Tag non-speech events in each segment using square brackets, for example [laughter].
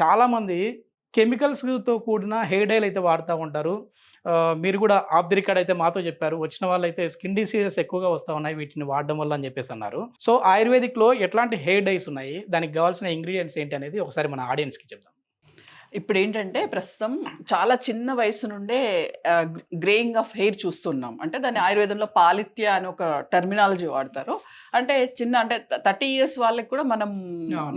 చాలామంది కెమికల్స్తో కూడిన hair dial అయితే వాడుతూ ఉంటారు మీరు కూడా ఆఫ్ ది రికార్డ్ అయితే మాతో చెప్పారు వచ్చిన వాళ్ళైతే స్కిన్ డిసీజెస్ ఎక్కువగా వస్తూ ఉన్నాయి వీటిని వాడడం వల్ల అని చెప్పేసి అన్నారు సో ఆయుర్వేదిక్లో ఎట్లాంటి హెయిర్ డైస్ ఉన్నాయి దానికి కావాల్సిన ఇంగ్రీడియంట్స్ ఏంటి అనేది ఒకసారి మన ఆడియన్స్కి చెప్తాం ఇప్పుడు ఏంటంటే ప్రస్తుతం చాలా చిన్న వయసు నుండే గ్రేయింగ్ ఆఫ్ హెయిర్ చూస్తున్నాం అంటే దాన్ని ఆయుర్వేదంలో పాలిత్య అని ఒక టర్మినాలజీ వాడతారు అంటే చిన్న అంటే థర్టీ ఇయర్స్ వాళ్ళకి కూడా మనం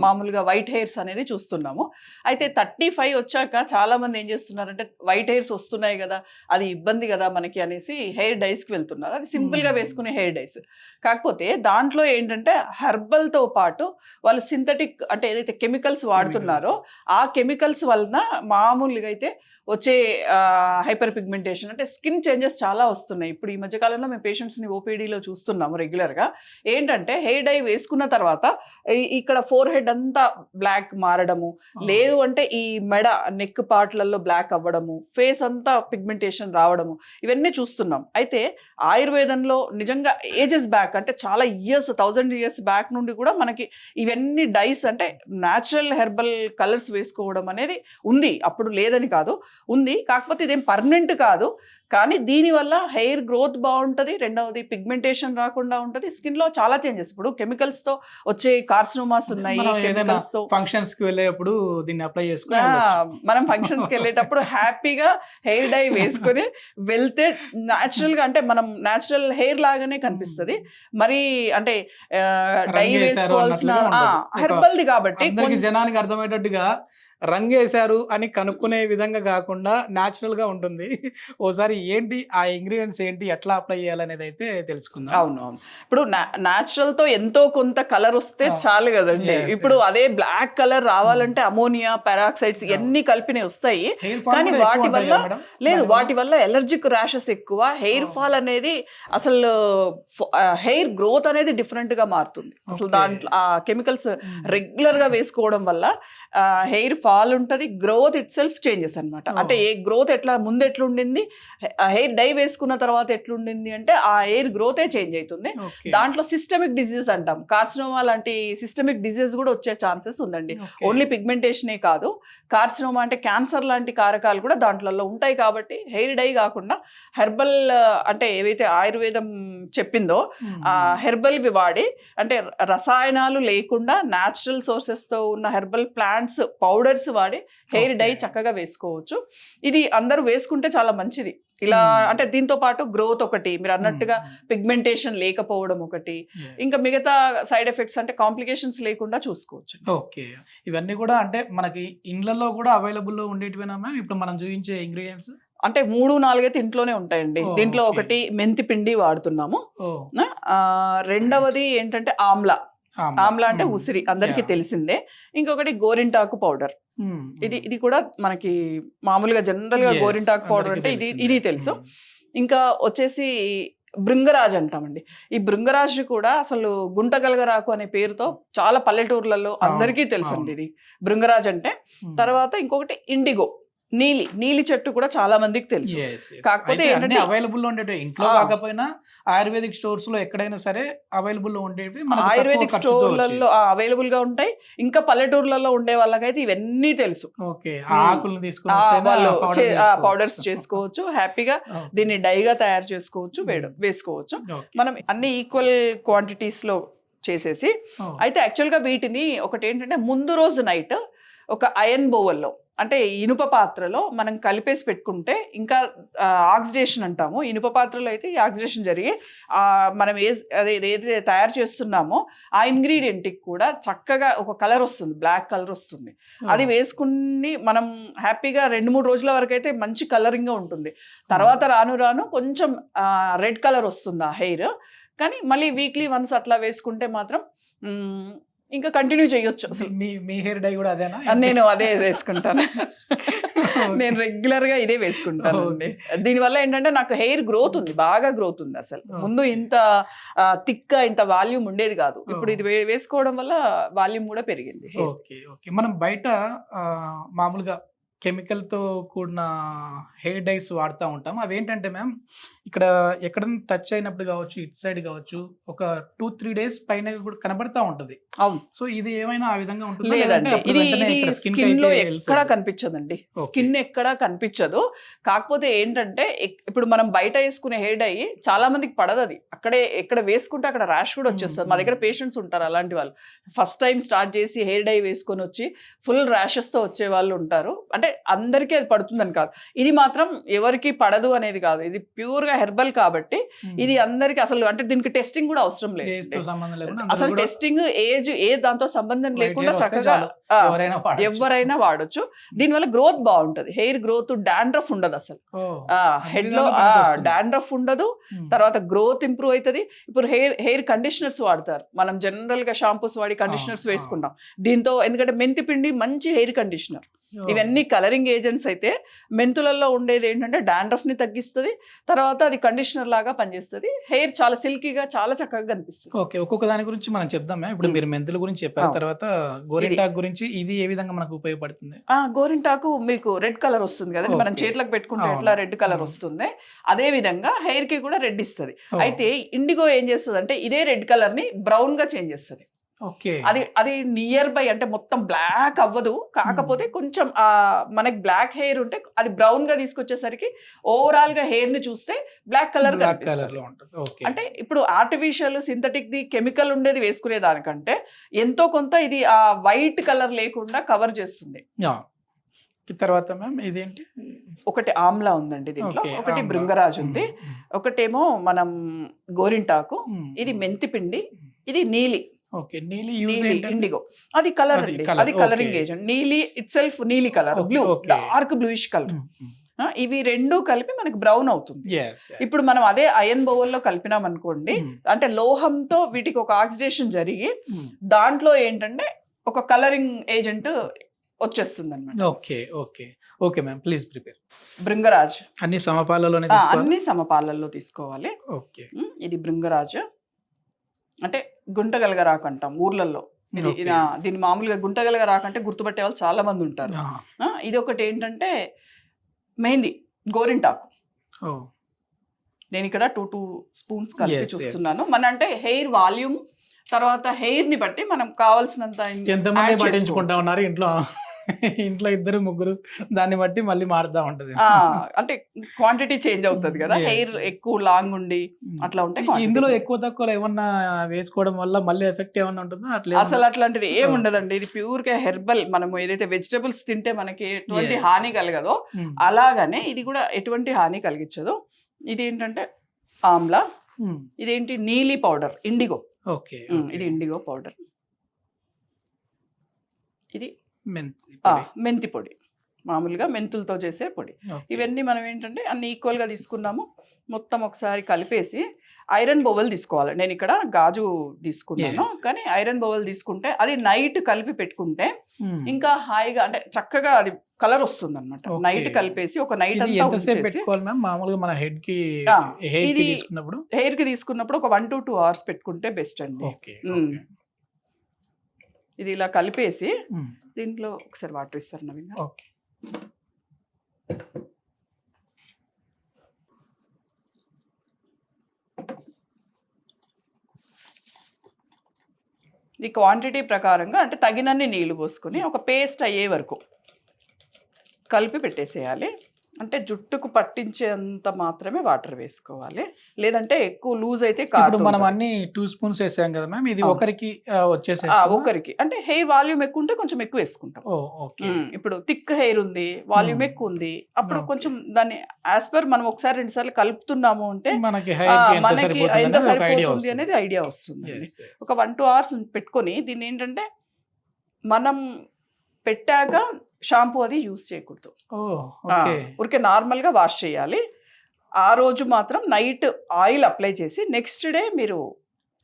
మామూలుగా వైట్ హెయిర్స్ అనేది చూస్తున్నాము అయితే థర్టీ ఫైవ్ వచ్చాక చాలా మంది ఏం చేస్తున్నారంటే వైట్ హెయిర్స్ వస్తున్నాయి కదా అది ఇబ్బంది కదా మనకి అనేసి హెయిర్ డైస్కి వెళ్తున్నారు అది సింపుల్గా hmm. వేసుకునే హెయిర్ డైస్ కాకపోతే దాంట్లో ఏంటంటే హెర్బల్తో పాటు వాళ్ళు సింథటిక్ అంటే ఏదైతే కెమికల్స్ వాడుతున్నారో ఆ కెమికల్స్ వల్ల వలన మామూలుగా అయితే వచ్చే హైపర్ పిగ్మెంటేషన్ అంటే స్కిన్ చేంజెస్ చాలా వస్తున్నాయి ఇప్పుడు ఈ మధ్యకాలంలో మేము పేషెంట్స్ని ఓపీడీలో చూస్తున్నాము రెగ్యులర్గా ఏంటంటే హెయిర్ డై వేసుకున్న తర్వాత ఇక్కడ ఫోర్ హెడ్ అంతా బ్లాక్ మారడము లేదు అంటే ఈ మెడ నెక్ పార్ట్లలో బ్లాక్ అవ్వడము ఫేస్ అంతా పిగ్మెంటేషన్ రావడము ఇవన్నీ చూస్తున్నాం అయితే ఆయుర్వేదంలో నిజంగా ఏజెస్ బ్యాక్ అంటే చాలా ఇయర్స్ థౌజండ్ ఇయర్స్ బ్యాక్ నుండి కూడా మనకి ఇవన్నీ డైస్ అంటే న్యాచురల్ హెర్బల్ కలర్స్ వేసుకోవడం అనేది ఉంది అప్పుడు లేదని కాదు ఉంది కాకపోతే ఇదేం పర్మనెంట్ కాదు కానీ దీనివల్ల హెయిర్ గ్రోత్ బాగుంటుంది రెండవది పిగ్మెంటేషన్ రాకుండా ఉంటుంది స్కిన్ లో చాలా చేంజెస్ ఇప్పుడు కెమికల్స్ తో వచ్చే కార్సినోమాస్ ఉన్నాయి కెమికల్స్ తో ఫంక్షన్స్ కి వెళ్ళేటప్పుడు దీన్ని అప్లై చేసుకుని మనం ఫంక్షన్స్ కి వెళ్ళేటప్పుడు హ్యాపీగా హెయిర్ డై వేసుకొని వెళ్తే న్యాచురల్ గా అంటే మనం న్యాచురల్ హెయిర్ లాగానే కనిపిస్తుంది మరి అంటే డై వేసుకోవాల్సిన హెర్బల్ ది కాబట్టి జనానికి అర్థమయ్యేటట్టుగా రంగేశారు అని కనుక్కునే విధంగా కాకుండా న్యాచురల్గా ఉంటుంది ఓసారి ఏంటి ఆ ఇంగ్రీడియంట్స్ ఏంటి ఎట్లా అప్లై చేయాలనేది అయితే తెలుసుకుందాం అవును అవును ఇప్పుడు న్యాచురల్తో ఎంతో కొంత కలర్ వస్తే చాలు కదండి ఇప్పుడు అదే బ్లాక్ కలర్ రావాలంటే అమోనియా పారాక్సైడ్స్ ఎన్ని కలిపినవి వస్తాయి కానీ వాటి వల్ల లేదు వాటి వల్ల ఎలర్జిక్ ర్యాషెస్ ఎక్కువ హెయిర్ ఫాల్ oh. అనేది అసలు హెయిర్ గ్రోత్ అనేది డిఫరెంట్గా మారుతుంది అసలు దాంట్లో ఆ కెమికల్స్ రెగ్యులర్గా hmm. వేసుకోవడం వల్ల హెయిర్ ఫాల్ ఫాల్ ఉంటుంది గ్రోత్ ఇట్ సెల్ఫ్ చేంజెస్ అనమాట అంటే ఏ గ్రోత్ ఎట్లా ముందు ఎట్లుండింది హెయిర్ డై వేసుకున్న తర్వాత ఎట్లుండింది అంటే ఆ హెయిర్ గ్రోతే చేంజ్ అవుతుంది దాంట్లో సిస్టమిక్ డిజీజ్ అంటాం కార్సినోమా లాంటి సిస్టమిక్ డిజీజ్ కూడా వచ్చే ఛాన్సెస్ ఉందండి ఓన్లీ పిగ్మెంటేషనే కాదు కార్సినోమా అంటే క్యాన్సర్ లాంటి కారకాలు కూడా దాంట్లో ఉంటాయి కాబట్టి హెయిర్ డై కాకుండా హెర్బల్ అంటే ఏవైతే ఆయుర్వేదం చెప్పిందో hmm. వి వాడి అంటే రసాయనాలు లేకుండా న్యాచురల్ సోర్సెస్తో ఉన్న హెర్బల్ ప్లాంట్స్ పౌడర్ కలర్స్ వాడి హెయిర్ డై చక్కగా వేసుకోవచ్చు ఇది అందరూ వేసుకుంటే చాలా మంచిది ఇలా అంటే దీంతో పాటు గ్రోత్ ఒకటి మీరు అన్నట్టుగా పిగ్మెంటేషన్ లేకపోవడం ఒకటి ఇంకా మిగతా సైడ్ ఎఫెక్ట్స్ అంటే కాంప్లికేషన్స్ లేకుండా చూసుకోవచ్చు ఓకే ఇవన్నీ కూడా అంటే మనకి ఇండ్లలో కూడా అవైలబుల్లో ఉండేటివేనా ఇప్పుడు మనం చూపించే ఇంగ్రీడియంట్స్ అంటే మూడు నాలుగైతే ఇంట్లోనే ఉంటాయండి దీంట్లో ఒకటి మెంతి పిండి వాడుతున్నాము రెండవది ఏంటంటే ఆమ్లా ఆమ్లా అంటే ఉసిరి అందరికీ తెలిసిందే ఇంకొకటి గోరింటాకు పౌడర్ ఇది ఇది కూడా మనకి మామూలుగా జనరల్ గా గోరింటాకు పౌడర్ అంటే ఇది ఇది తెలుసు ఇంకా వచ్చేసి బృంగరాజ్ అంటామండి ఈ బృంగరాజ్ కూడా అసలు గుంటగలగరాకు అనే పేరుతో చాలా పల్లెటూర్లలో అందరికీ తెలుసండి ఇది బృంగరాజ్ అంటే తర్వాత ఇంకొకటి ఇండిగో నీలి నీలి చెట్టు కూడా చాలా మందికి తెలుసు కాకపోతే ఏంటంటే అవైలబుల్ ఉండేవి ఇంట్లో కాకపోయినా ఆయుర్వేదిక్ స్టోర్స్ లో ఎక్కడైనా సరే అవైలబుల్ ఉండేవి ఆయుర్వేదిక్ స్టోర్లలో అవైలబుల్ గా ఉంటాయి ఇంకా పల్లెటూర్లలో ఉండే వాళ్ళకైతే ఇవన్నీ తెలుసు పౌడర్స్ చేసుకోవచ్చు హ్యాపీగా [laughs] దీన్ని డైగా తయారు చేసుకోవచ్చు వేసుకోవచ్చు మనం అన్ని ఈక్వల్ క్వాంటిటీస్ లో చేసేసి అయితే యాక్చువల్గా వీటిని ఒకటి ఏంటంటే ముందు రోజు నైట్ ఒక అయన్ బోవల్లో అంటే ఇనుప పాత్రలో మనం కలిపేసి పెట్టుకుంటే ఇంకా ఆక్సిడేషన్ అంటాము ఇనుప పాత్రలో అయితే ఈ ఆక్సిడేషన్ జరిగి మనం ఏ అదే ఏదైతే తయారు చేస్తున్నామో ఆ ఇంగ్రీడియంట్కి కూడా చక్కగా ఒక కలర్ వస్తుంది బ్లాక్ కలర్ వస్తుంది hmm. అది వేసుకుని మనం హ్యాపీగా రెండు మూడు రోజుల వరకు అయితే మంచి కలరింగ్గా ఉంటుంది తర్వాత hmm. రాను రాను కొంచెం రెడ్ కలర్ వస్తుంది ఆ హెయిర్ కానీ మళ్ళీ వీక్లీ వన్స్ అట్లా వేసుకుంటే మాత్రం ఇంకా కంటిన్యూ చేయొచ్చు అసలు మీ మీ హెయిర్ డై కూడా అదేనా నేను అదే వేసుకుంటాను [laughs] నేను రెగ్యులర్ గా ఇదే వేసుకుంటాను దీనివల్ల ఏంటంటే నాకు హెయిర్ గ్రోత్ ఉంది బాగా గ్రోత్ ఉంది అసలు ముందు ఇంత తిక్క ఇంత వాల్యూమ్ ఉండేది కాదు ఇప్పుడు ఇది వేసుకోవడం వల్ల వాల్యూమ్ కూడా పెరిగింది ఓకే మనం బయట మామూలుగా కెమికల్తో కూడిన హెయిర్ డైస్ వాడుతూ ఉంటాం అవి ఏంటంటే మ్యామ్ ఇక్కడ ఎక్కడైనా టచ్ అయినప్పుడు కావచ్చు ఇటు సైడ్ కావచ్చు ఒక టూ త్రీ డేస్ పైన కూడా కనబడతా ఉంటుంది అవును సో ఇది ఏమైనా ఆ విధంగా ఉంటుంది లేదండి ఇది స్కిన్ లో కనిపించదండి స్కిన్ ఎక్కడా కనిపించదు కాకపోతే ఏంటంటే ఇప్పుడు మనం బయట వేసుకునే హెయిర్ డై చాలా మందికి పడదు అది అక్కడే ఎక్కడ వేసుకుంటే అక్కడ ర్యాష్ కూడా వచ్చేస్తుంది మా దగ్గర పేషెంట్స్ ఉంటారు అలాంటి వాళ్ళు ఫస్ట్ టైం స్టార్ట్ చేసి హెయిర్ డై వేసుకొని వచ్చి ఫుల్ ర్యాషెస్తో వచ్చే వాళ్ళు ఉంటారు అంటే అందరికీ అది పడుతుందని కాదు ఇది మాత్రం ఎవరికి పడదు అనేది కాదు ఇది ప్యూర్గా హెర్బల్ కాబట్టి ఇది అందరికి అసలు అంటే దీనికి టెస్టింగ్ కూడా అవసరం లేదు అసలు టెస్టింగ్ ఏజ్ ఏ దాంతో సంబంధం లేకుండా చక్కగా ఎవరైనా వాడచ్చు దీనివల్ల గ్రోత్ బాగుంటది హెయిర్ గ్రోత్ డాండ్రఫ్ ఉండదు అసలు హెడ్ లో డాండ్రఫ్ ఉండదు తర్వాత గ్రోత్ ఇంప్రూవ్ అవుతుంది ఇప్పుడు హెయిర్ హెయిర్ కండిషనర్స్ వాడతారు మనం జనరల్ గా షాంపూస్ వాడి కండిషనర్స్ వేసుకుంటాం దీంతో ఎందుకంటే మెంతి పిండి మంచి హెయిర్ కండిషనర్ ఇవన్నీ కలరింగ్ ఏజెంట్స్ అయితే మెంతులలో ఉండేది ఏంటంటే డాండ్రఫ్ని తగ్గిస్తుంది తర్వాత అది కండిషనర్ లాగా పనిచేస్తుంది హెయిర్ చాలా సిల్కీగా చాలా చక్కగా కనిపిస్తుంది ఓకే ఒక్కొక్క దాని గురించి మనం చెప్దాం ఇప్పుడు మీరు మెంతుల గురించి చెప్పారు తర్వాత గోరింటాకు గురించి ఇది ఏ విధంగా మనకు ఉపయోగపడుతుంది గోరింటాకు మీకు రెడ్ కలర్ వస్తుంది కదండి మనం చేతులకు పెట్టుకుంటే ఎట్లా రెడ్ కలర్ వస్తుంది అదే విధంగా హెయిర్ కి కూడా రెడ్ ఇస్తుంది అయితే ఇండిగో ఏం చేస్తుంది అంటే ఇదే రెడ్ కలర్ ని బ్రౌన్ గా చేంజ్ చేస్తుంది అది అది నియర్ బై అంటే మొత్తం బ్లాక్ అవ్వదు కాకపోతే కొంచెం మనకి బ్లాక్ హెయిర్ ఉంటే అది బ్రౌన్ గా తీసుకొచ్చేసరికి ఓవరాల్ గా హెయిర్ ని చూస్తే బ్లాక్ కలర్ గా అంటే ఇప్పుడు ఆర్టిఫిషియల్ సింథటిక్ ది కెమికల్ ఉండేది వేసుకునే దానికంటే ఎంతో కొంత ఇది ఆ వైట్ కలర్ లేకుండా కవర్ చేస్తుంది తర్వాత మ్యామ్ ఇదేంటి ఒకటి ఆమ్లా ఉందండి దీంట్లో ఒకటి బృంగరాజ్ ఉంది ఒకటేమో మనం గోరింటాకు ఇది మెంతి పిండి ఇది నీలి ఇండిగో అది కలర్ అండి అది కలరింగ్ ఏజెంట్ నీలి ఇట్ సెల్ఫ్ నీలి colour blue dark bluish colour ఇవి రెండు కలిపి మనకి బ్రౌన్ అవుతుంది ఇప్పుడు మనం అదే అయన్ బౌల్లో కలిపినాం అనుకోండి అంటే లోహంతో వీటికి ఒక ఆక్సిడేషన్ జరిగి దాంట్లో ఏంటంటే ఒక కలరింగ్ ఏజెంట్ వచ్చేస్తుంది okay okay okay ma'am please prepare bhringraj అన్ని సమపాలలో అన్ని సమపాలలో తీసుకోవాలి ఓకే ఇది బృంగరాజ్ అంటే గుంటగలగ రాకు అంటాం ఊర్లలో దీన్ని మామూలుగా గుంటగలగ రాకంటే గుర్తుపట్టే వాళ్ళు చాలా మంది ఉంటారు ఇది ఒకటి ఏంటంటే మెహందీ గోరింటాకు నేను ఇక్కడ టూ టూ స్పూన్స్ కలిపి చూస్తున్నాను మన అంటే హెయిర్ వాల్యూమ్ తర్వాత హెయిర్ ని బట్టి మనం కావాల్సినంత ఇంట్లో ఇంట్లో ఇద్దరు ముగ్గురు దాన్ని బట్టి మళ్ళీ మారుతా ఉంటది అంటే క్వాంటిటీ చేంజ్ అవుతుంది కదా హెయిర్ ఎక్కువ లాంగ్ ఉండి hmm. అట్లా ఉంటాయి ఇందులో ఎక్కువ తక్కువ ఏమన్నా వేసుకోవడం వల్ల మళ్ళీ ఎఫెక్ట్ ఏమన్నా ఉంటుందా అట్లా అసలు అట్లాంటిది ఏమి ఉండదండి ఇది ప్యూర్ గా హెర్బల్ మనము ఏదైతే వెజిటబుల్స్ తింటే మనకి ఎటువంటి హాని కలగదో hmm. అలాగనే ఇది కూడా ఎటువంటి హాని కలిగించదు ఇది ఏంటంటే ఆమ్లా hmm. ఇదేంటి నీలి పౌడర్ ఇండిగో ఓకే ఇది ఇండిగో పౌడర్ ఇది మెంతి పొడి మామూలుగా మెంతులతో చేసే పొడి ఇవన్నీ మనం ఏంటంటే అన్ని ఈక్వల్గా తీసుకున్నాము మొత్తం ఒకసారి కలిపేసి ఐరన్ బొవల్ తీసుకోవాలి నేను ఇక్కడ గాజు తీసుకున్నాను కానీ ఐరన్ బొవల్ తీసుకుంటే అది నైట్ కలిపి పెట్టుకుంటే hmm. ఇంకా హాయిగా అంటే చక్కగా అది కలర్ వస్తుంది అనమాట నైట్ కలిపేసి ఒక నైట్ అంతా ఇది హెయిర్ కి తీసుకున్నప్పుడు ఒక వన్ టు టూ అవర్స్ పెట్టుకుంటే బెస్ట్ అండి hmm. ఇది ఇలా కలిపేసి దీంట్లో ఒకసారి వాటర్ ఇస్తారు నవీన్ ఓకే ఈ క్వాంటిటీ ప్రకారంగా అంటే తగినన్ని నీళ్లు పోసుకొని ఒక పేస్ట్ అయ్యే వరకు కలిపి పెట్టేసేయాలి అంటే జుట్టుకు పట్టించేంత మాత్రమే వాటర్ వేసుకోవాలి లేదంటే ఎక్కువ లూజ్ అయితే కాదు మనం అన్ని టూ స్పూన్స్ వేసాం కదా మ్యామ్ ఇది ఒకరికి వచ్చేసి ఒకరికి అంటే హెయిర్ వాల్యూమ్ ఎక్కువ ఉంటే కొంచెం ఎక్కువ వేసుకుంటాం ఇప్పుడు థిక్ హెయిర్ ఉంది వాల్యూమ్ ఎక్కువ ఉంది అప్పుడు కొంచెం దాన్ని యాజ్ పర్ మనం ఒకసారి రెండు సార్లు కలుపుతున్నాము అంటే మనకి ఎంత సరిపోతుంది అనేది ఐడియా వస్తుంది ఒక వన్ టూ అవర్స్ పెట్టుకొని దీన్ని ఏంటంటే మనం పెట్టాక షాంపూ అది యూస్ చేయకూడదు ఊరికే నార్మల్గా వాష్ చేయాలి ఆ రోజు మాత్రం నైట్ ఆయిల్ అప్లై చేసి నెక్స్ట్ డే మీరు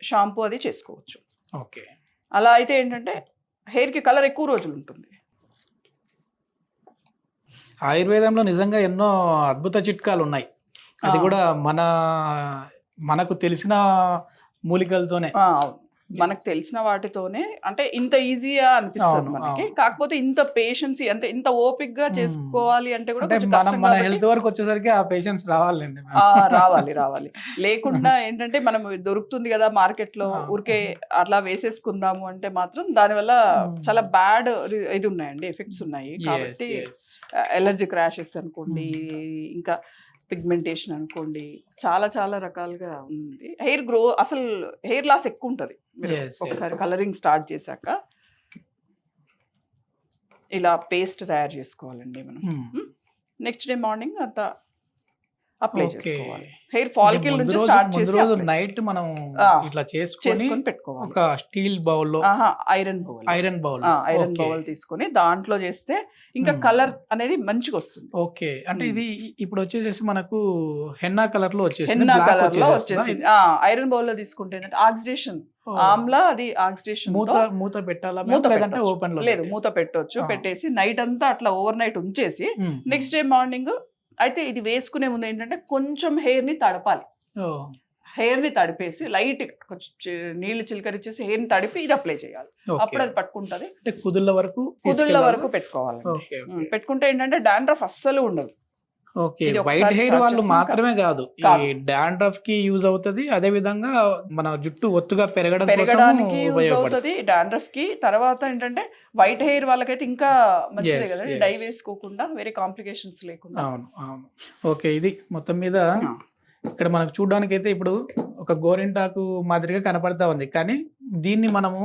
షాంపూ అది చేసుకోవచ్చు ఓకే అలా అయితే ఏంటంటే హెయిర్కి కలర్ ఎక్కువ రోజులు ఉంటుంది ఆయుర్వేదంలో నిజంగా ఎన్నో అద్భుత చిట్కాలు ఉన్నాయి అది కూడా మన మనకు తెలిసిన మూలికలతోనే మనకు తెలిసిన వాటితోనే అంటే ఇంత ఈజీగా అనిపిస్తుంది మనకి కాకపోతే ఇంత పేషెన్స్ అంటే ఇంత ఓపిక్ గా చేసుకోవాలి అంటే కూడా మన హెల్త్ వరకు వచ్చేసరికి ఆ పేషెన్స్ రావాలండి రావాలి రావాలి లేకుండా [laughs] ఏంటంటే మనం దొరుకుతుంది కదా మార్కెట్ లో ఊరికే అట్లా వేసేసుకుందాము అంటే మాత్రం దానివల్ల చాలా బ్యాడ్ ఇది ఉన్నాయండి ఎఫెక్ట్స్ ఉన్నాయి కాబట్టి ఎలర్జీ క్రాషెస్ అనుకోండి ఇంకా పిగ్మెంటేషన్ అనుకోండి చాలా చాలా రకాలుగా ఉంది హెయిర్ mm. గ్రో అసలు హెయిర్ లాస్ ఎక్కువ ఉంటుంది ఒకసారి కలరింగ్ స్టార్ట్ చేశాక ఇలా పేస్ట్ తయారు చేసుకోవాలండి మనం నెక్స్ట్ డే మార్నింగ్ అంతా అప్లై చేసుకోవాలి హెయిర్ ఫాల్కిల్ నుంచి స్టార్ట్ చేసి నైట్ మనం ఇట్లా చేసుకొని పెట్టుకోవాలి ఒక స్టీల్ బౌల్ లో iron bowl iron bowl iron bowl తీసుకొని దాంట్లో చేస్తే ఇంకా కలర్ అనేది మంచిగా వస్తుంది ఓకే అంటే ఇది ఇప్పుడు వచ్చేసి మనకు హెన్నా కలర్ లో వచ్చేసి హెన్నా కలర్ లో వచ్చేసి ఐరన్ బౌల్ లో తీసుకుంటే ఆక్సిడేషన్ ఆమ్లా అది ఆక్సిడేషన్ మూత మూత పెట్టాలా మూత ఓపెన్ లేదు మూత పెట్టొచ్చు పెట్టేసి నైట్ అంతా అట్లా ఓవర్ నైట్ ఉంచేసి నెక్స్ట్ డే మార్నింగ్ అయితే ఇది వేసుకునే ముందు ఏంటంటే కొంచెం హెయిర్ని తడపాలి హెయిర్ని తడిపేసి లైట్ కొంచెం నీళ్లు చిలకరిచ్చేసి హెయిర్ని తడిపి ఇది అప్లై చేయాలి అప్పుడు అది పట్టుకుంటుంది కుదుళ్ళ వరకు కుదుళ్ళ వరకు పెట్టుకోవాలి పెట్టుకుంటే ఏంటంటే డాండ్రఫ్ అస్సలు ఉండదు ఓకే వైట్ హెయిర్ వాళ్ళు మాత్రమే కాదు ఈ డాండ్రఫ్ కి యూజ్ అవుతుంది అదే విధంగా మన జుట్టు ఒత్తుగా పెరగడం పెరగడానికి యూజ్ అవుతుంది డాండ్రఫ్ కి తర్వాత ఏంటంటే వైట్ హెయిర్ వాళ్ళకైతే ఇంకా మంచిదే కదా డై వేసుకోకుండా వేరే కాంప్లికేషన్స్ లేకుండా అవును అవును ఓకే ఇది మొత్తం మీద ఇక్కడ మనకు చూడడానికి అయితే ఇప్పుడు ఒక గోరింటాకు మాదిరిగా కనపడతా ఉంది కానీ దీన్ని మనము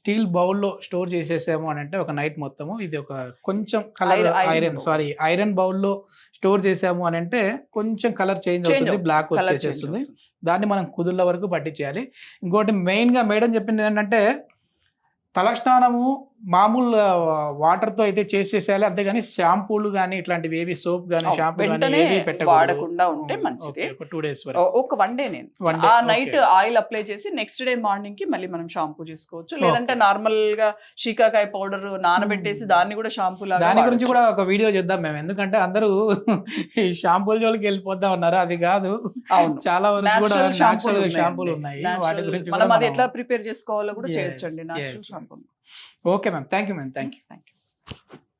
స్టీల్ బౌల్లో స్టోర్ చేసేసాము అని అంటే ఒక నైట్ మొత్తము ఇది ఒక కొంచెం కలర్ ఐరన్ సారీ ఐరన్ బౌల్లో స్టోర్ చేసాము అని అంటే కొంచెం కలర్ చేంజ్ అవుతుంది బ్లాక్ చేస్తుంది దాన్ని మనం కుదుళ్ళ వరకు పట్టించేయాలి ఇంకోటి మెయిన్గా మేడం చెప్పింది ఏంటంటే తలస్నానము మామూలు వాటర్ తో అయితే చేసేసేయాలి అంతేగాని షాంపూలు కానీ ఇట్లాంటివి ఏవి సోప్ కానీ షాంపూ వాడకుండా ఉంటే మంచిది టూ డేస్ ఒక వన్ డే నేను ఆ నైట్ ఆయిల్ అప్లై చేసి నెక్స్ట్ డే మార్నింగ్ కి మళ్ళీ మనం షాంపూ చేసుకోవచ్చు లేదంటే నార్మల్ గా షీకాకాయ పౌడర్ నానబెట్టేసి దాన్ని కూడా షాంపూ లాగా దాని గురించి కూడా ఒక వీడియో చేద్దాం మేము ఎందుకంటే అందరూ ఈ షాంపూల జోలికి వెళ్ళిపోద్దాం అన్నారు అది కాదు చాలా షాంపూలు ఉన్నాయి వాటి గురించి మనం అది ఎట్లా ప్రిపేర్ చేసుకోవాలో కూడా చేయొచ్చండి natural shampoo okay ma'am thank you ma'am thank you thank you